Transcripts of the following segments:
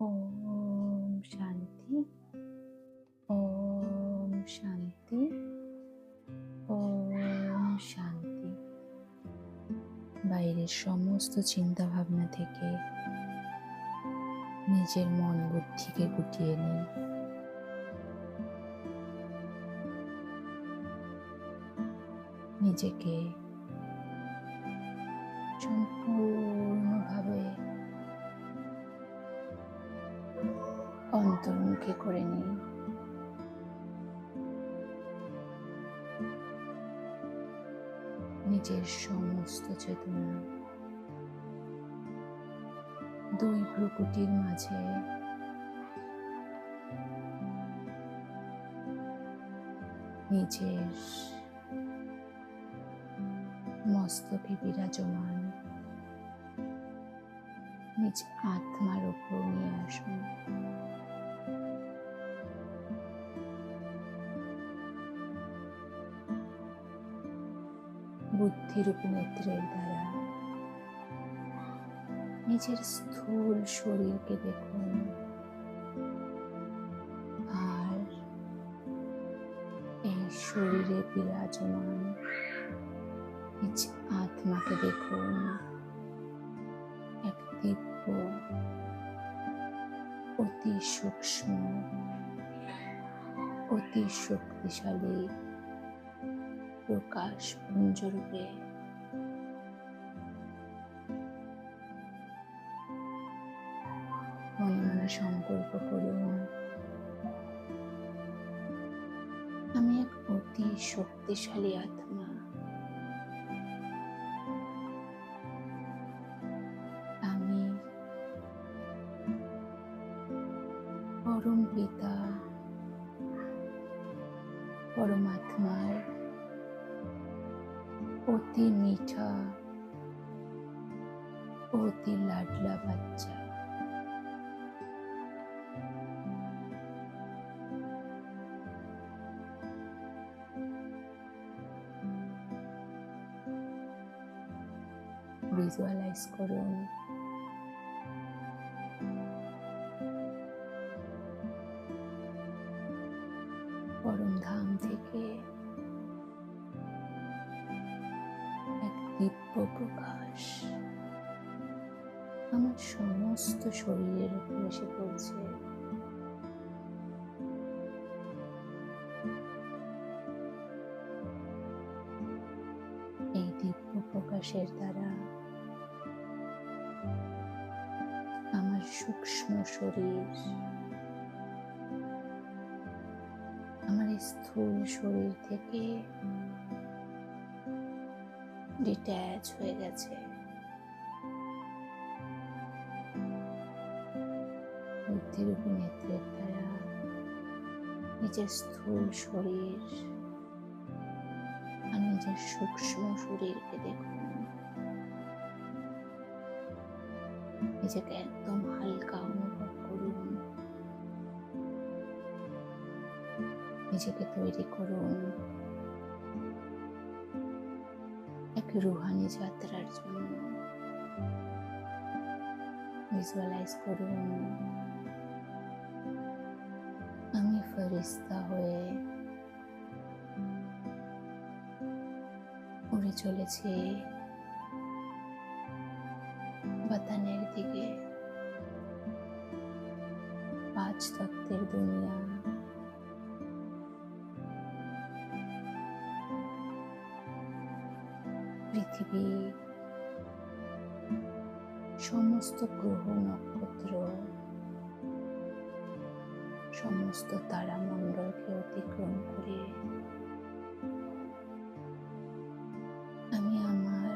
ওম শান্তি ওম শান্তি ওম শান্তি। বাইরের সমস্ত চিন্তা ভাবনা থেকে নিজের মন বুদ্ধিকে গুটিয়ে নিই নিজেকে অন্তর্মুখী করে নিই। নিজের সমস্ত চেতনা দুই ভ্রুকুটির মাঝে নিজের মস্তকে বিরাজমান নিজ আত্মার উপর নিয়ে আসুন। বুদ্ধিরূপী নেত্রের দ্বারা। নিজের স্থূল শরীরকে দেখুন। আর এই শরীরে বিরাজমান নিজ আত্মাকে দেখুন। এক দিব্য, অতি সূক্ষ্ম, অতি শক্তিশালী প্রকাশ পুঞ্জরূপে মনে মনে সংকল্প করুন। আমি এক অতি শক্তিশালী আত্মা। আমি পরম পিতা, পরমাত্মার অতি মিঠা অতি লাডলা বাচ্চা। ভিজুয়ালাইজ করুন। দিব্য প্রকাশ আমার সমস্ত শরীরের উপর এসে পড়ছে। এই দিব্য প্রকাশের দ্বারা আমার সূক্ষ্ম শরীর, আমার স্থূল শরীর থেকে ডিট্যাচ হয়ে গেছে। বুদ্ধিরূপী নেত্রের দ্বারা নিজের স্থূল শরীর আর নিজের সূক্ষ্ম শরীরকে দেখুন। নিজেকে একদম হালকা অনুভব করুন। নিজেকে তৈরি করুন। এক রুহানি যাত্রার জন্য। ভিজুয়ালাইজ করুন। আমি ফরিস্তা হয়ে উড়ে চলেছি। বাতানের দিকে। পাঁচ তত্ত্বের দুনিয়া। পৃথিবী। সমস্ত গ্রহ নক্ষত্র, সমস্ত তারা তারামণ্ডলকে অতিক্রম করে আমি আমার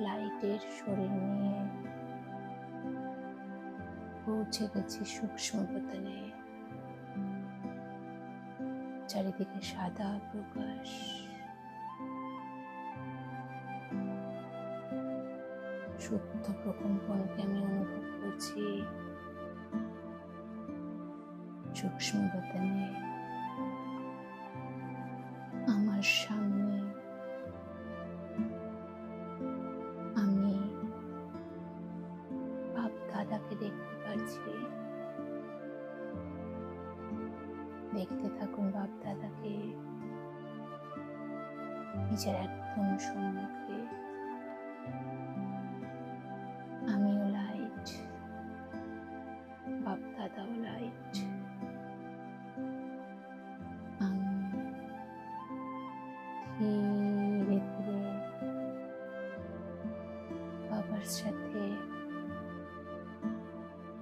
লাইটের শরীর নিয়ে পৌঁছে গেছি সূক্ষ্ম চারিদিকে সাদা প্রকাশ শুদ্ধ প্রকম্পনকে আমি অনুভব করছি। সূক্ষ্ম বতনে আমার সামনে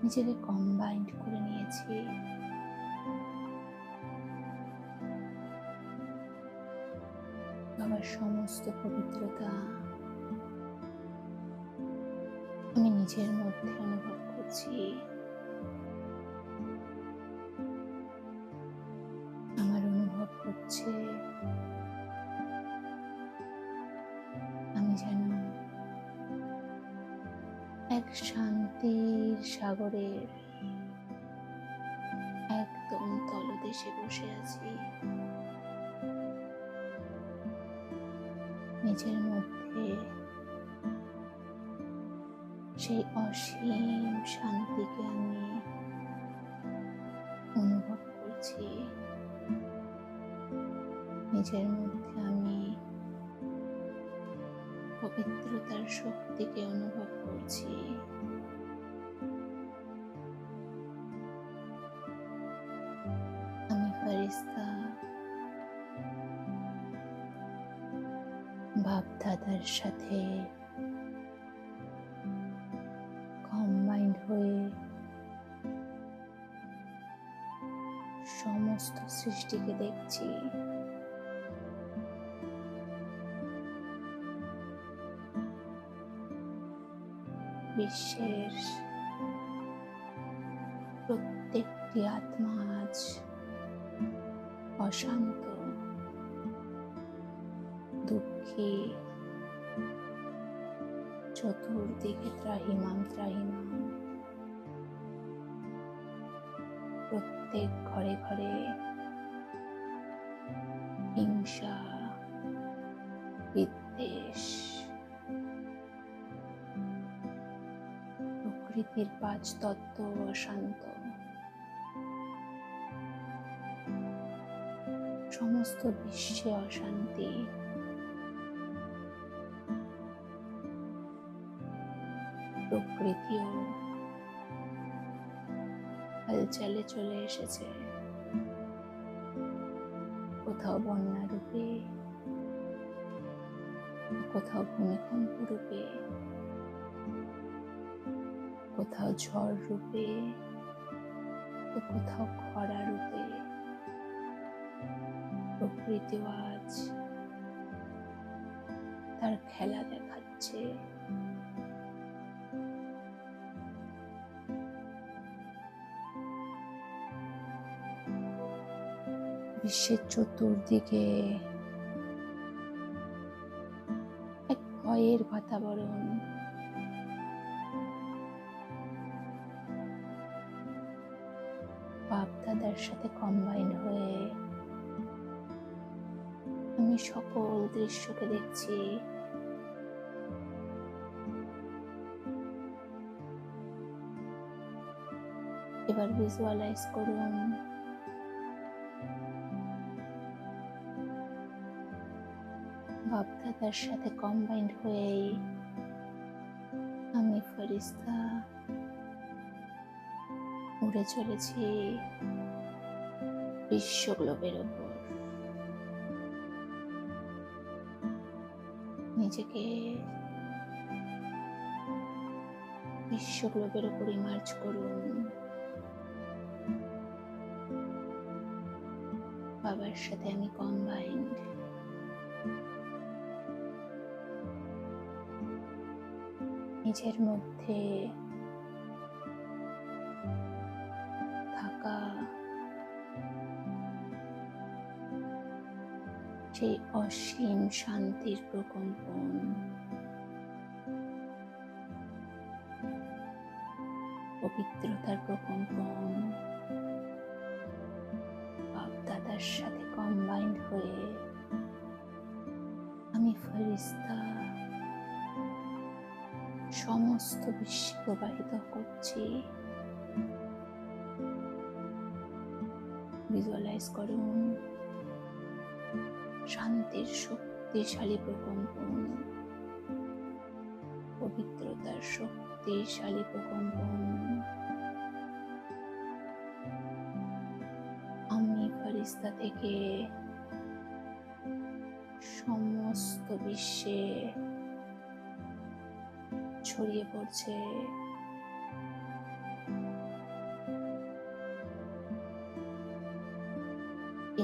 নিজেকে কম্বাইন্ড করে নিয়েছি। আমার সমস্ত পবিত্রতা আমি নিজের মধ্যে অনুভব করছি। আমার অনুভব হচ্ছে সাগরের একদম তলদেশে বসে আছি। নিজের মধ্যে সেই অসীম শান্তিকে আমি অনুভব করছি। নিজের মধ্যে আমি পবিত্রতার শক্তিকে অনুভব করছি। সাথে কম্বাইন্ড হয়ে সমস্ত সৃষ্টিকে দেখছি। বিশ্বের প্রত্যেকটি আত্মা আজ অশান্ত দুঃখী। চতুর্দিকে ত্রাহিমাম ত্রাহিমাম। প্রত্যেক ঘরে ঘরে হিংসা, বিদ্বেষ, প্রকৃতির পাঁচ তত্ত্ব অশান্ত। সমস্ত বিশ্বে অশান্তি। প্রকৃতিও হালচালে চলে এসেছে। কোথাও বন্যা রূপে, কোথাও ভূমিকম্প রূপে, কোথাও ঝড় রূপে তো কোথাও খরা রূপে, প্রকৃতিও আজ তার খেলা দেখাচ্ছে। বিশ্বের চতুর্দিকে এক ভয়ের বাতাবরণ। বাপ দাদার সাথে কম্বাইন হয়ে আমি সকল দৃশ্যকে দেখছি। এবার ভিজুয়ালাইজ করুন। দাদার সাথে কম্বাইন্ড হয়েই আমি ফরিস্তা উড়ে চলেছি বিশ্বগ্লোবের ওপর। নিজেকে বিশ্বগ্লোবের ওপর ইমার্জ করুন। বাবার সাথে আমি কম্বাইন্ড নিজের মধ্যে থাকা সেই অসীম শান্তির প্রকম্পন। পবিত্রতার প্রকম্পন। বাপ দাদার সাথে কম্বাইন্ড হয়ে আমি ফরিস্তা সমস্ত বিশ্বে প্রবাহিত করছি। ভিজুয়ালাইজ করুন। শান্তির, শক্তিশালী প্রকম্পন। পবিত্রতার, শক্তিশালী প্রকম্পন। আমি ফারিস্তা থেকে সমস্ত বিশ্বে ছড়িয়ে পড়ছে।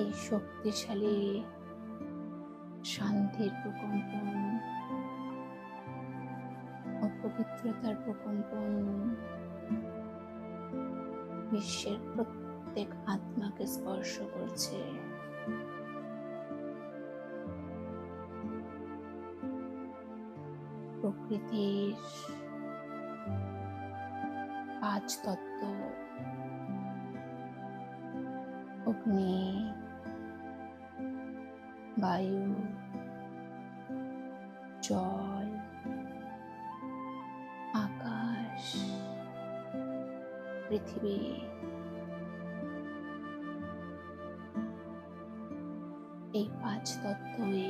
এই শক্তিশালী শান্তির প্রকম্পন অপবিত্রতার প্রকম্পন বিশ্বের প্রত্যেক আত্মাকে স্পর্শ করছে। প্রকৃতির পাঁচ তত্ত্ব অগ্নি বায়ু জল আকাশ পৃথিবী। এই পাঁচ তত্ত্বই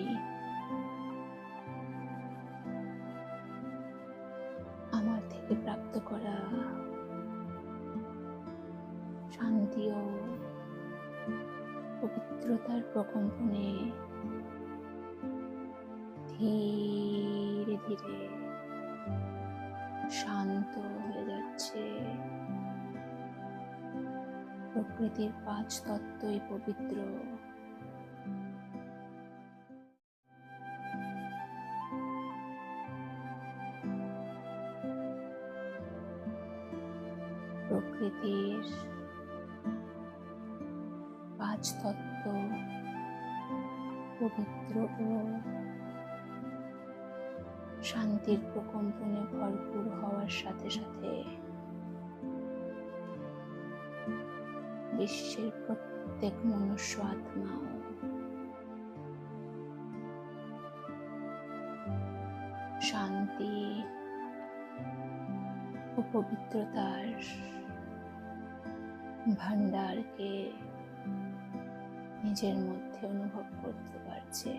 শান্তি পবিত্রতার প্রকম্পনে ধীরে ধীরে শান্ত হয়ে যাচ্ছে। প্রকৃতির পাঁচ তত্ত্বই পবিত্র। প্রকৃতির পাঁচ তত্ত্ব পবিত্র ও শান্তির প্রকম্পনে ভরপুর হওয়ার সাথে সাথে বিশ্বের প্রত্যেক মনুষ্য আত্মা শান্তি ও পবিত্রতার ভান্ডারকে নিজের মধ্যে অনুভব করতে পারছে।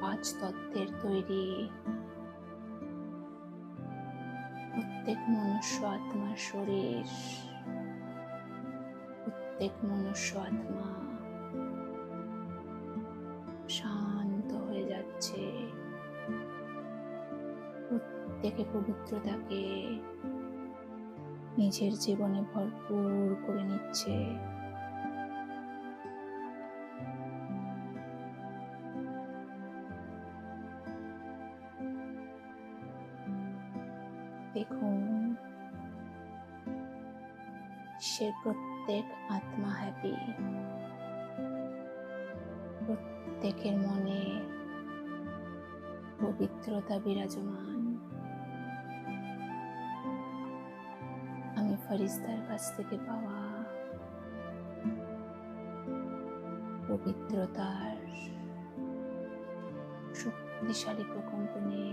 পাঁচ তত্ত্বের তৈরি প্রত্যেক মনুষ্য আত্মার শরীর, প্রত্যেক মনুষ্য আত্মা শান্ত হয়ে যাচ্ছে। প্রত্যেকে পবিত্রতাকে নিজের জীবনে ভরপুর করে নিচ্ছে। দেখুন, সে প্রত্যেক আত্মা হ্যাপি প্রত্যেকের মনে পবিত্রতা বিরাজমান। ফরিস্তার কাছ থেকে পাওয়া পবিত্রতার শক্তিশালী প্রকম্পনে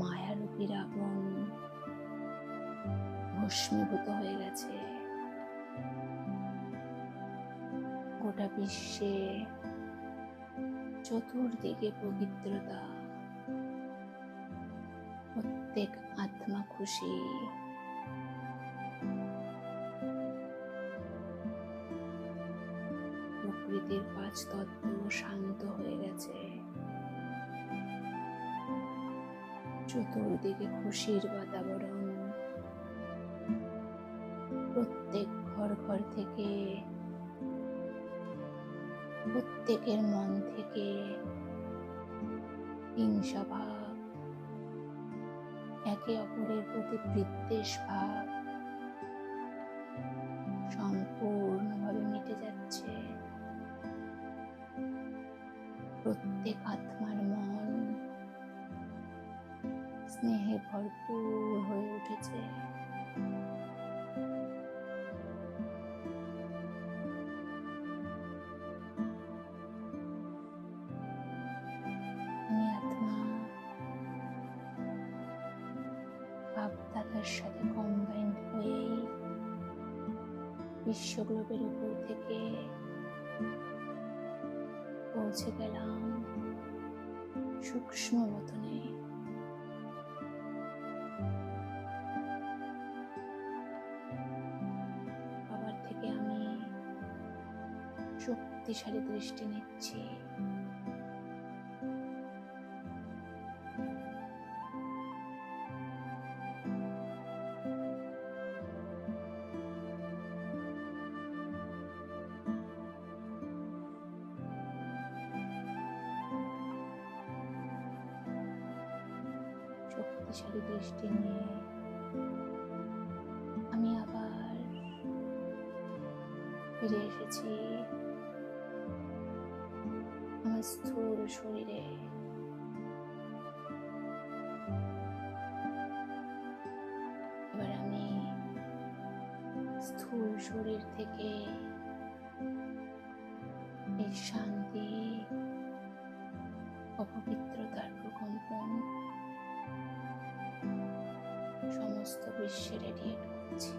মায়ারূপী রাবণ ভস্মীভূত হয়ে গেছে। গোটা বিশ্বে চতুর্দিকে পবিত্রতা প্রত্যেক আত্মা খুশি। প্রকৃতির পাঁচ তত্ত্ব শান্ত হয়ে গেছে। চতুর্দিকে খুশির বাতাবরণ। প্রত্যেক ঘর ঘর থেকে, প্রত্যেকের মন থেকে হিংসা ভাব একে অপরের প্রতি বিদ্বেষ ভাব সম্পূর্ণভাবে মিটে যাচ্ছে। প্রত্যেক আত্মার মন স্নেহে ভরপুর হয়ে উঠেছে। সাথে কম্বাইন হয়েই বিশ্বগ্লোবের উপর থেকে পৌঁছে গেলাম সূক্ষ্ম মতনে বাবার থেকে আমি শক্তিশালী দৃষ্টি নিচ্ছি। শক্তিশালী দৃষ্টি নিয়ে আমি আবার ফিরে এসেছি। আমার স্থূল শরীরে। এবার আমি স্থূল শরীর থেকে এই শান্তি, অপবিত্রতার প্রকম্পন সমস্ত বিশ্বে রেডিয়েট করছি